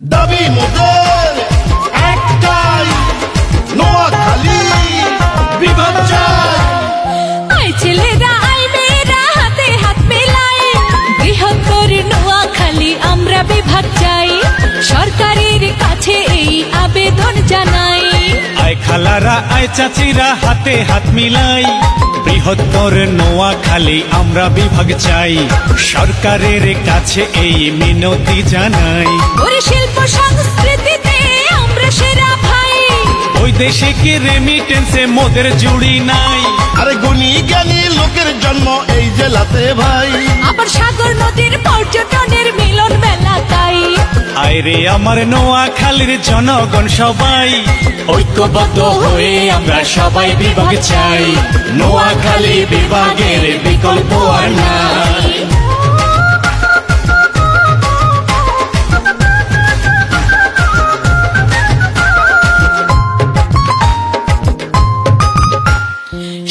দাবি মোদের একটাই, নোয়াখালী বিভাগ চাই আই ছেলেরা আই মেয়েরা হাতে হাত মেলাই বৃহত্তর নোয়াখালী আমরা বিভাগ খালারা আয় চাচিরা হাতে হাত মিলাই। বৃহত্তর নোয়াখালী আমরা বিভাগ চাই। সরকারের কাছে এই মিনতি জানাই। শিল্প সংস্কৃতিতে আমরা সেরা ভাই। ওই দেশে কি রেমিটেন্সে মোদের জুড়ি নাই? আরে গুণী জ্ঞানী লোকের জন্ম এই জেলাতে ভাই। আবার সাগর নদীর তাই আয় রে আমার নোয়াখালীর জনগণ সবাই ঐক্যবদ্ধ হয়ে আমরা সবাই বিভাগ চাই। নোয়াখালী বিভাগের বিকল্প আর নাই।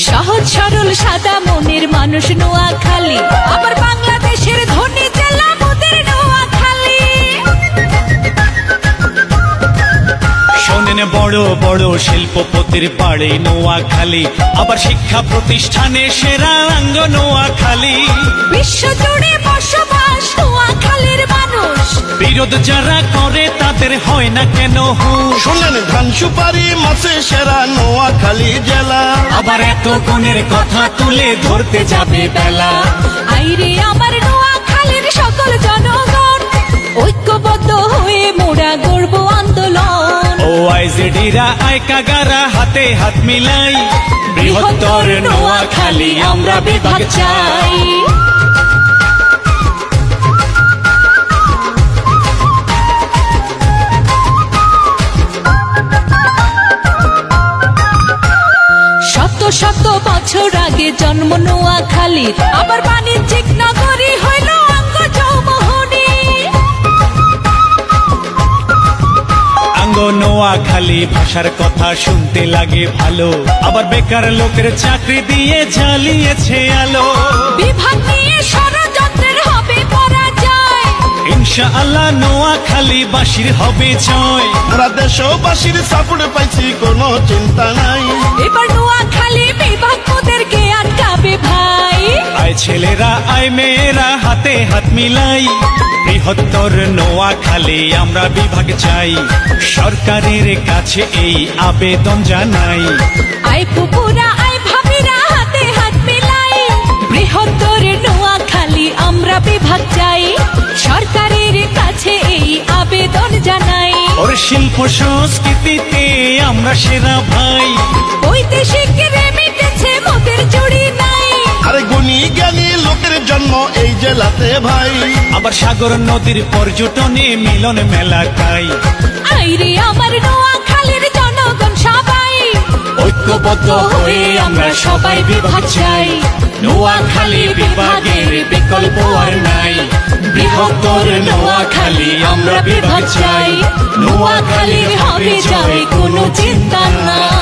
সহজ, সরল, সাদা মনের মানুষ নোয়াখালী। আবার বাংলাদেশের ধনী জেলা বড় বড় শিল্পপতির পাড়ে নোয়াখালী। আবার শিক্ষা প্রতিষ্ঠানে সেরা অঙ্গ নোয়াখালী। বিশ্ব জুড়ে বসবাস নোয়াখালীর মানুষ। বিরোধ যারা করে তাদের হয় না কেন শোনেন ধান সুপারি মাছে সেরা নোয়াখালী জেলা। আবার এত গুণের কথা তুলে ধরতে যাবে বেলা। আইরে ও আইজেডিরা আয় কাগারা হাতে হাত মিলাই বৃহত্তর নোয়াখালী আমরা বিভাগ চাই শত শত বছর আগে জন্ম নোয়াখালীর আবার বাণিজ্যিক আঙ্গ নোয়াখালী ভাষার কথা শুনতে লাগে ভালো। আবার বেকার লোকের চাকরি দিয়ে জ্বালিয়েছে আলো। বিভাগ নিয়ে ষড়যন্ত্রের হবে পরাজয়। ইনশা আল্লাহ নোয়াখালী বাসির হবে জয়। আমরা দেশবাসীর সাপোর্ট পাইছি কোনো চিন্তা নাই। এবার নোয়াখালী বিভাগ ওদেরকে ছেলেরা আয় মেয়েরা হাতে হাত মিলাই। বৃহত্তর নোয়াখালী আমরা বিভাগ চাই। সরকারের কাছে এই আবেদন জানাই। আই পুপুরা আই ভাবিরা হাতে হাত মিলাই। বৃহত্তর নোয়াখালী আমরা বিভাগ চাই। সরকারের কাছে এই আবেদন জানাই। ওর শিল্প সংস্কৃতিতে আমরা সেরা ভাই। বৈদেশিক ভাই। আবার সাগর নদীর পর্যটনে মিলন মেলা তাই আইরে আমার নোয়াখালীর জনগণ সবাই। ঐক্যবদ্ধ হয়ে আমরা সবাই বিভাগ চাই। নোয়াখালী বিভাগের বিকল্প আর নাই। বৃহত্তর নোয়াখালী আমরা বিভাগ চাই। নোয়াখালীর হবে জয় কোনো চিন্তা নাই।